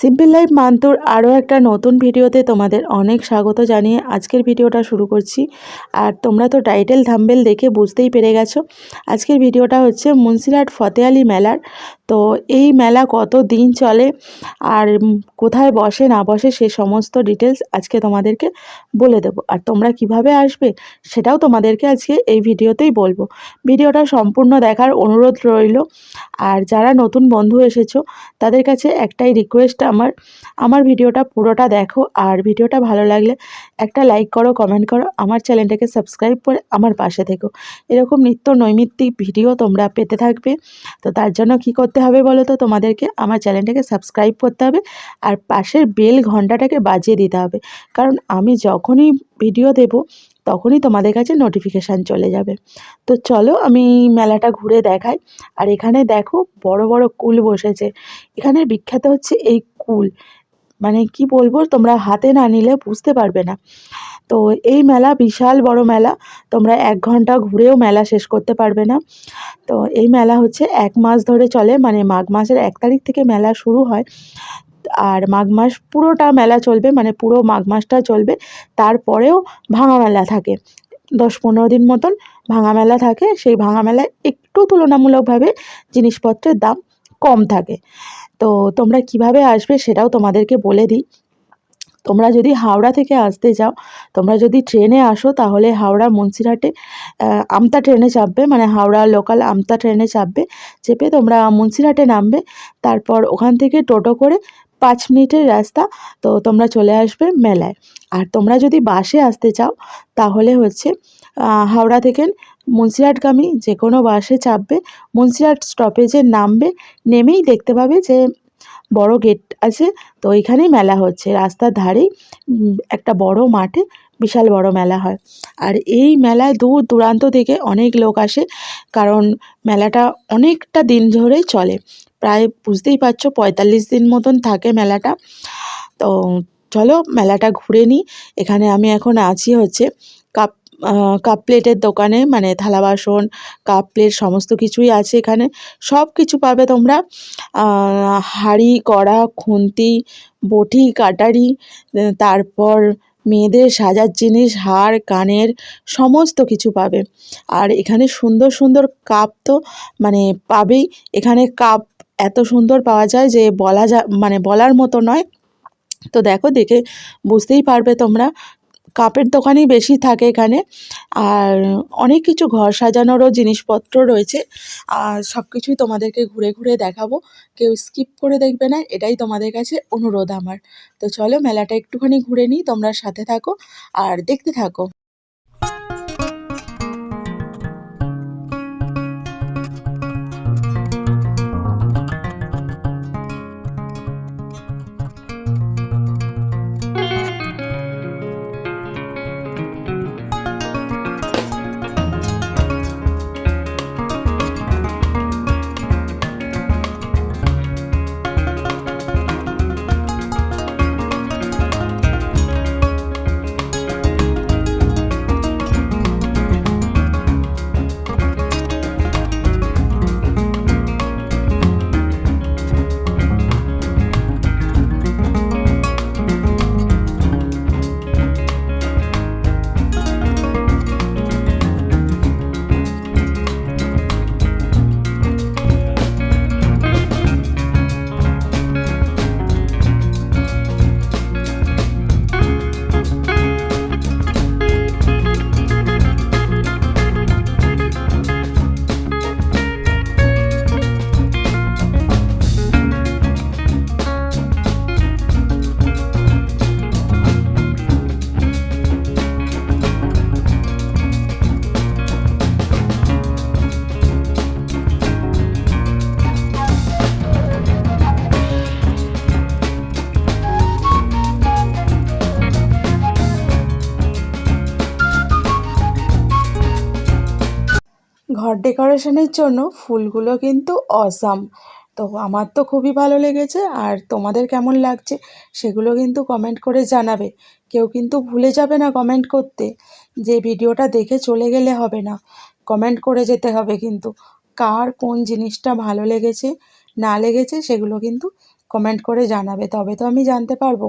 Simple life মান্তুর আরও একটা নতুন ভিডিওতে তোমাদের অনেক স্বাগত জানিয়ে আজকের ভিডিওটা শুরু করছি। আর তোমরা তো টাইটেল থাম্বেল দেখে বুঝতেই পেরে গেছো। আজকের ভিডিওটা হচ্ছে মুন্সিরহাট ফতে আলী মেলার। তো এই মেলা কত দিন চলে আর কোথায় বসে না বসে সে সমস্ত ডিটেলস আজকে তোমাদেরকে বলে দেবো। আর তোমরা কীভাবে আসবে সেটাও তোমাদেরকে আজকে এই ভিডিওতেই বলব। ভিডিওটা সম্পূর্ণ দেখার অনুরোধ রইল। আর যারা নতুন বন্ধু এসেছ, তাদের কাছে একটাই রিকোয়েস্ট আমার আমার ভিডিওটা পুরোটা দেখো। আর ভিডিওটা ভালো লাগলে একটা লাইক করো কমেন্ট করো, আমার চ্যানেলটাকে সাবস্ক্রাইব করে আমার পাশে থেকো। এরকম নিত্য নৈমিত্তিক ভিডিও তোমরা পেতে থাকবে। তো তার জন্য কি করতে হবে বলো তো? তোমাদেরকে আমার চ্যানেলটাকে সাবস্ক্রাইব করতে হবে আর পাশের বেল ঘন্টাটাকে বাজিয়ে দিতে হবে। কারণ আমি যখনই ভিডিও দেব, তখনই তোমাদের কাছে নোটিফিকেশান চলে যাবে। তো চলো আমি মেলাটা ঘুরে দেখাই। আর এখানে দেখো বড় বড় কুল বসেছে। এখানের বিখ্যাত হচ্ছে এই কুল মানে কি বলব, তোমরা হাতে না নিলে বুঝতে পারবে না। তো এই মেলা বিশাল বড় মেলা, তোমরা এক ঘণ্টা ঘুরেও মেলা শেষ করতে পারবে না। তো এই মেলা হচ্ছে এক মাস ধরে চলে মানে মাঘ মাসের এক তারিখ থেকে মেলা শুরু হয়। আর মাঘ মাস পুরোটা মেলা চলবে মানে পুরো মাঘ মাসটা চলবে। তারপরেও ভাঙা মেলা থাকে। দশ পনেরো দিন মতন ভাঙা মেলা থাকে। সেই ভাঙা মেলায় একটু তুলনামূলকভাবে জিনিসপত্রের দাম কম থাকে। তো তোমরা কীভাবে আসবে সেটাও তোমাদেরকে বলে দিই। তোমরা যদি হাওড়া থেকে আসতে যাও তোমরা যদি ট্রেনে আসো, তাহলে হাওড়া মুন্সিরহাটে আমতা ট্রেনে চাপবে মানে হাওড়া লোকাল আমতা ট্রেনে চাপবে, চেপে তোমরা মুন্সিরহাটে নামবে, তারপর ওখান থেকে টোটো করে পাঁচ মিনিটের রাস্তা, তো তোমরা চলে আসবে মেলায়। আর তোমরা যদি বাসে আসতে চাও, তাহলে হচ্ছে হাওড়া থেকে মুন্সিরহাটগামী যে কোনো বাসে চাপবে। মুন্সিরহাট স্টপেজে নামবে, নেমেই দেখতে পাবে যে বড় গেট আছে। তো ওইখানেই মেলা হচ্ছে। রাস্তার ধারেই একটা বড় মাঠে বিশাল বড় মেলা হয়। আর এই মেলায় দূর দূরান্ত থেকে অনেক লোক আসে, কারণ মেলাটা অনেকটা দিন ধরেই চলে। প্রায় বুঝতেই পারছ, পঁয়তাল্লিশ দিন মতন থাকে মেলাটা। তো চলো মেলাটা ঘুরে নিই। এখানে আমি এখন আছি হচ্ছে কাপ কাপ প্লেটের দোকানে মানে থালা বাসন কাপ প্লেট সমস্ত কিছুই আছে এখানে। সব কিছু পাবে তোমরা। হাঁড়ি, কড়া, খুন্তি, বটি, কাটারি তারপর মেয়েদের সাজার জিনিস, হার, কানের, সমস্ত কিছু পাবে। আর এখানে সুন্দর সুন্দর কাপ তো মানে পাবেই। এখানে কাপ এত সুন্দর পাওয়া যায় যে বলা যা মানে বলার মতো নয়। তো দেখো দেখে বুঝতেই পারবে তোমরা কাপের দোকানই বেশি থাকে এখানে। আর অনেক কিছু ঘর সাজানোরও জিনিসপত্র রয়েছে। আর সব কিছুই তোমাদেরকে ঘুরে ঘুরে দেখাবো। কেউ স্কিপ করে দেখবে না, এটাই তোমাদের কাছে অনুরোধ আমার। তো চলো মেলাটা একটুখানি ঘুরে নিই, তোমরা সাথে থাকো আর দেখতে থাকো। ঘর ডেকোরেশনের জন্য ফুলগুলো কিন্তু অসাম তো আমার তো খুবই ভালো লেগেছে আর তোমাদের কেমন লাগছে সেগুলো কিন্তু কমেন্ট করে জানাবে। কেউ কিন্তু ভুলে যাবে না কমেন্ট করতে যে ভিডিওটা দেখে চলে গেলে হবে না। কমেন্ট করে যেতে হবে কিন্তু কার কোন জিনিসটা ভালো লেগেছে, না লেগেছে সেগুলো কিন্তু কমেন্ট করে জানাবে। তবে তো আমি জানতে পারব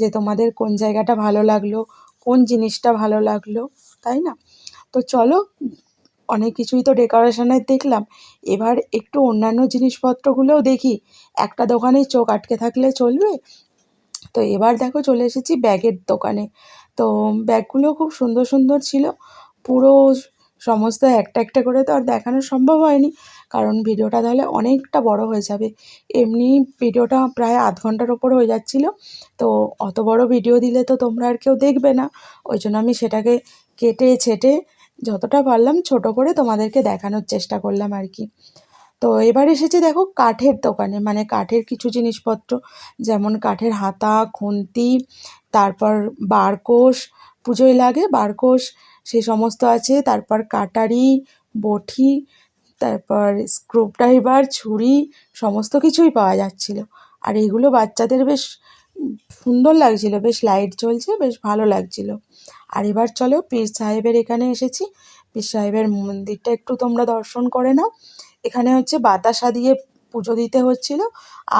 যে তোমাদের কোন জায়গাটা ভালো লাগল, কোন জিনিসটা ভালো লাগল, তাই না? তো চলো অনেক কিছুই তো ডেকোরেশনের দেখলাম। এবার একটু অন্যান্য জিনিসপত্রগুলোও দেখি। একটা দোকানে চোখ আটকে থাকলে চলবে? তো এবার দেখো চলে এসেছি ব্যাগের দোকানে। তো ব্যাগগুলো খুব সুন্দর সুন্দর ছিল। পুরো সমস্ত একটা একটা করে তো আর দেখানো সম্ভব হয়নি। কারণ ভিডিওটা তাহলে অনেকটা বড় হয়ে যাবে। এমনি ভিডিওটা প্রায় আধ ঘণ্টার ওপর হয়ে যাচ্ছিল। তো অত বড় ভিডিও দিলে তো তোমরা আর কেউ দেখবে না। ওই জন্য আমি সেটাকে কেটে ছেটে যতটা পারলাম ছোট করে তোমাদেরকে দেখানোর চেষ্টা করলাম আর কি। তো এবার এসেছি দেখো কাঠের দোকানে মানে কাঠের কিছু জিনিসপত্র, যেমন কাঠের হাতা, খুন্তি, তারপর বারকোষ পুজোয় লাগে বারকোষ সে সমস্ত আছে, তারপর কাটারি বটি তারপর স্ক্রু ড্রাইভার, ছুরি, সমস্ত কিছুই পাওয়া যাচ্ছিল। আর এগুলো বাচ্চাদের বেশ সুন্দর লাগছিল, বেশ লাইট জ্বলছে বেশ ভালো লাগছিল। আর এবার চলো পীর সাহেবের এখানে এসেছি। পীর সাহেবের মন্দিরটা একটু তোমরা দর্শন করে নাও। এখানে হচ্ছে বাতাসা দিয়ে পুজো দিতে হচ্ছিল।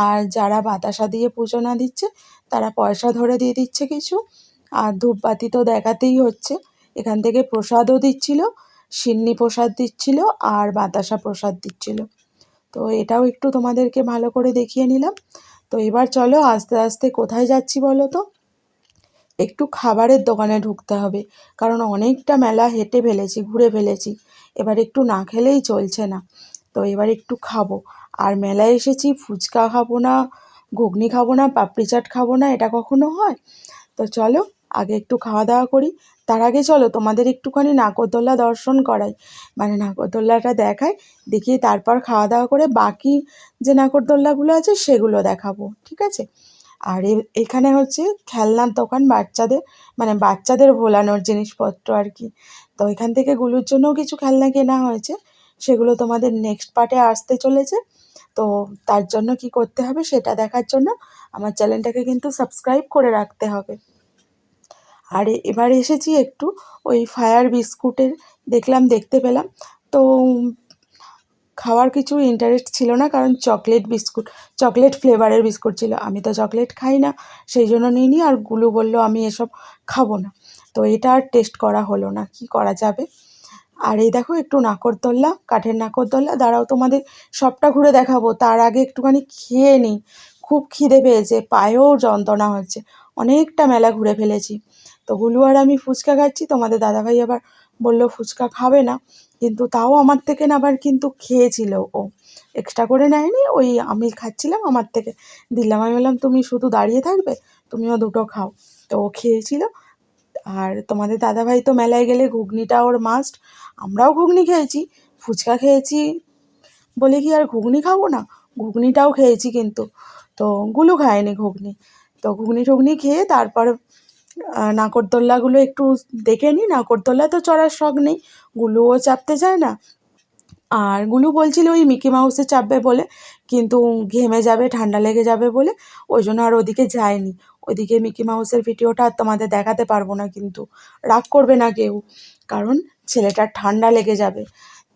আর যারা বাতাসা দিয়ে পুজো না দিচ্ছে, তারা পয়সা ধরে দিয়ে দিচ্ছে কিছু। আর ধূপবাতি তো দেখাতেই হচ্ছে। এখান থেকে প্রসাদও দিচ্ছিল, সিন্নি প্রসাদ দিচ্ছিল আর বাতাসা প্রসাদ দিচ্ছিল। তো এটাও একটু তোমাদেরকে ভালো করে দেখিয়ে নিলাম। তো এবার চলো আস্তে আস্তে কোথায় যাচ্ছি বলো তো? একটু খাবারের দোকানে ঢুকতে হবে, কারণ অনেকটা মেলা হেঁটে ফেলেছি, ঘুরে ফেলেছি। এবার একটু না খেলেই চলছে না। তো এবার একটু খাব। আর মেলায় এসেছি, ফুচকা খাব না, ঘুগনি খাব না, পাপড়ি চাট খাব না, এটা কখনো হয়? তো চলো, আগে একটু খাওয়া দাওয়া করি। তার আগে চলো, তোমাদের একটুখানি নাগরদোল্লা দর্শন করাই। মানে নাগরদোল্লাটা দেখাই, দেখিয়ে তারপর খাওয়া দাওয়া করে বাকি যে নাগরদোল্লাগুলো আছে, সেগুলো দেখাবো, ঠিক আছে? আর এখানে হচ্ছে খেলনার দোকান বাচ্চাদের মানে বাচ্চাদের ভোলানোর জিনিসপত্র আর কি। তো এখান থেকে গুলুর জন্যও কিছু খেলনা কেনা হয়েছে, সেগুলো তোমাদের নেক্সট পার্টে আসতে চলেছে। তো তার জন্য কি করতে হবে সেটা দেখার জন্য আমার চ্যানেলটাকে কিন্তু সাবস্ক্রাইব করে রাখতে হবে। আর এবার এসেছি একটু ওই ফায়ার বিস্কুটের দেখলাম, দেখতে পেলাম। তো খাওয়ার কিছু ইন্টারেস্ট ছিল না, কারণ চকলেট বিস্কুট চকলেট ফ্লেভারের বিস্কুট ছিল। আমি তো চকলেট খাই না, সেই জন্য নিইনি, আর গুলু বলল, আমি এসব খাব না। তো এটা আর টেস্ট করা হলো না, কি করা যাবে? আর এই দেখো, একটু নাকরদোল্লা কাঠের নাকরদোল্লা দাঁড়াও, তোমাদের সবটা ঘুরে দেখাবো। তার আগে একটুখানি খেয়ে নিই। খুব খিদে পেয়েছে, পায়েও যন্ত্রণা হচ্ছে। অনেকটা মেলা ঘুরে ফেলেছি। তো গুলু আর আমি ফুচকা খাচ্ছি, তোমাদের দাদাভাই আবার বলল, ফুচকা খাবে না। কিন্তু তাও আমার থেকে না আবার কিন্তু খেয়েছিল ও। এক্সট্রা করে নেয়নি, ওই আমি খাচ্ছিলাম আমার থেকে। দিলাম, আমি বললাম, তুমি শুধু দাঁড়িয়ে থাকবে, তুমিও দুটো খাও। তো ও খেয়েছিল। আর তোমাদের দাদাভাই তো মেলায় গেলে ঘুগনিটা ওর মাস্ট আমরাও ঘুগনি খেয়েছি, ফুচকা খেয়েছি বলে কি আর ঘুগনি খাব না? ঘুগনিটাও খেয়েছি কিন্তু। তো গুলু খায়নি ঘুগনি। তো ঘুগনি টুগনি খেয়ে তারপর নাকরদোল্লাগুলো একটু দেখে নিই। নাকরদোল্লা তো চড়ার শখ নেই, গুলুও চাপতে চায় না। আর গুলু বলছিল ওই মিকি মাউসে চাপবে বলে, কিন্তু ঘেমে যাবে, ঠান্ডা লেগে যাবে বলে। ওই জন্য আর ওদিকে যায়নি। ওইদিকে মিকি মাউসের ভিডিওটা আর তোমাদের দেখাতে পারব না কিন্তু। রাগ করবে না কেউ, কারণ ছেলেটার ঠান্ডা লেগে যাবে।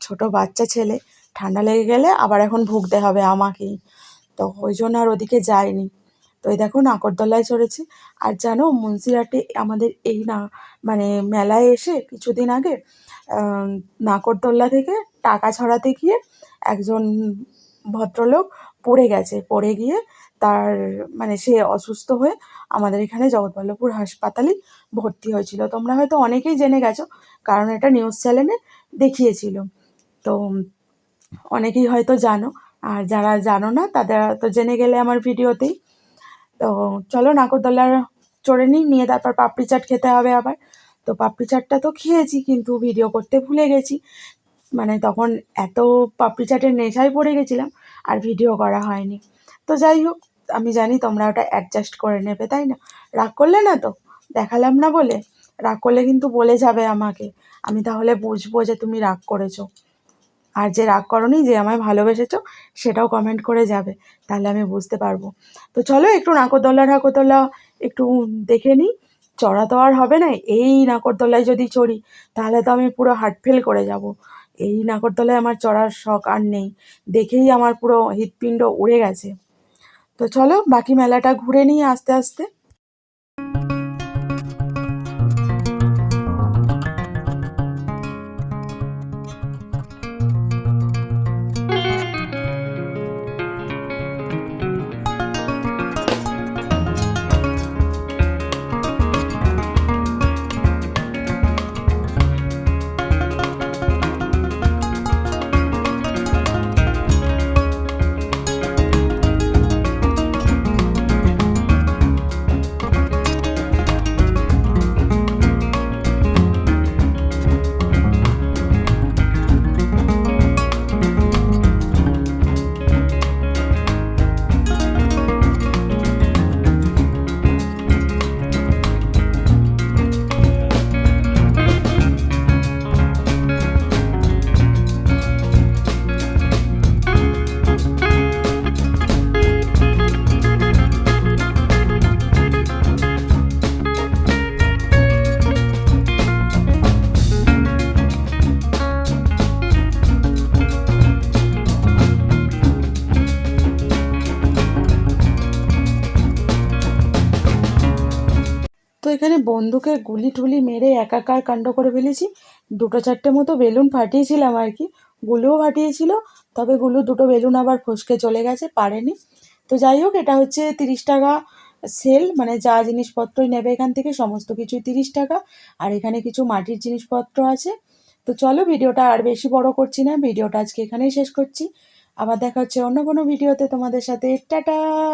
ছোট বাচ্চা ছেলে, ঠান্ডা লেগে গেলে আবার এখন ভুগতে হবে আমাকেই। তো ওই জন্য আর ওদিকে যায়নি। তো এই দেখো নাকরদোলায় চড়েছি। আর জানো মুন্সিরাটে আমাদের এই না মানে মেলায় এসে কিছুদিন আগে নাকরদোল্লা থেকে টাকা ছড়াতে গিয়ে একজন ভদ্রলোক পড়ে গেছে। পড়ে গিয়ে তার মানে সে অসুস্থ হয়ে আমাদের এখানে জগৎবল্লভপুর হাসপাতালে ভর্তি হয়েছিল। তোমরা হয়তো অনেকেই জেনে গেছো, কারণ এটা নিউজ চ্যানেলে দেখিয়েছিল। তো অনেকেই হয়তো জানো, আর যারা জানো না, তাদের তো জেনে গেলে আমার ভিডিওতেই। তো চলো নাগরদোলার চড়ে নিই, নিয়ে তারপর পাপড়ি চাট খেতে হবে আবার। তো পাপড়ি চাটটা তো খেয়েছি, কিন্তু ভিডিও করতে ভুলে গেছি। মানে তখন এত পাপড়ি চাটের নেশায় পড়ে গেছিলাম, আর ভিডিও করা হয়নি। তো যাই হোক, আমি জানি তোমরা ওটা অ্যাডজাস্ট করে নেবে, তাই না? রাগ করলে না তো? দেখালাম না বলে? রাগ করলে কিন্তু বলে যাবে আমাকে। আমি তাহলে বুঝব যে তুমি রাগ করেছ। আর যে রাগ করনি, যে আমায় ভালোবেসেছো, সেটাও কমেন্ট করে যাবে, তাহলে আমি বুঝতে পারব। তো চলো একটু নাকরদোল্লা ঠাকরদোল্লা একটু দেখে নিই। চড়া তো আর হবে না, এই নাকরদোল্লায় যদি চড়ি, তাহলে তো আমি পুরো হার্ট ফেল করে যাব। এই নাকরদোলায় আমার চড়ার শখ আর নেই, দেখেই আমার পুরো হৃৎপিণ্ড উড়ে গেছে। তো চলো বাকি মেলাটা ঘুরে নিই আস্তে আস্তে। এখানে বন্দুকে গুলি টুলি মেরে একাকার কাণ্ড করে ফেলেছি। দুটো চারটে মতো বেলুন ফাটিয়েছিলাম আর কি। গুলুও ফাটিয়েছিল, তবে গুলো দুটো বেলুন আবার ফসকে চলে গেছে, পারেনি। তো যাই হোক, এটা হচ্ছে তিরিশ টাকা সেল মানে যা জিনিসপত্রই নেবে এখান থেকে, সমস্ত কিছুই তিরিশ টাকা। আর এখানে কিছু মাটির জিনিসপত্র আছে। তো চলো, ভিডিওটা আর বেশি বড় করছি না, ভিডিওটা আজকে এখানেই শেষ করছি। আবার দেখা হচ্ছে অন্য কোনো ভিডিওতে তোমাদের সাথে। টাটা!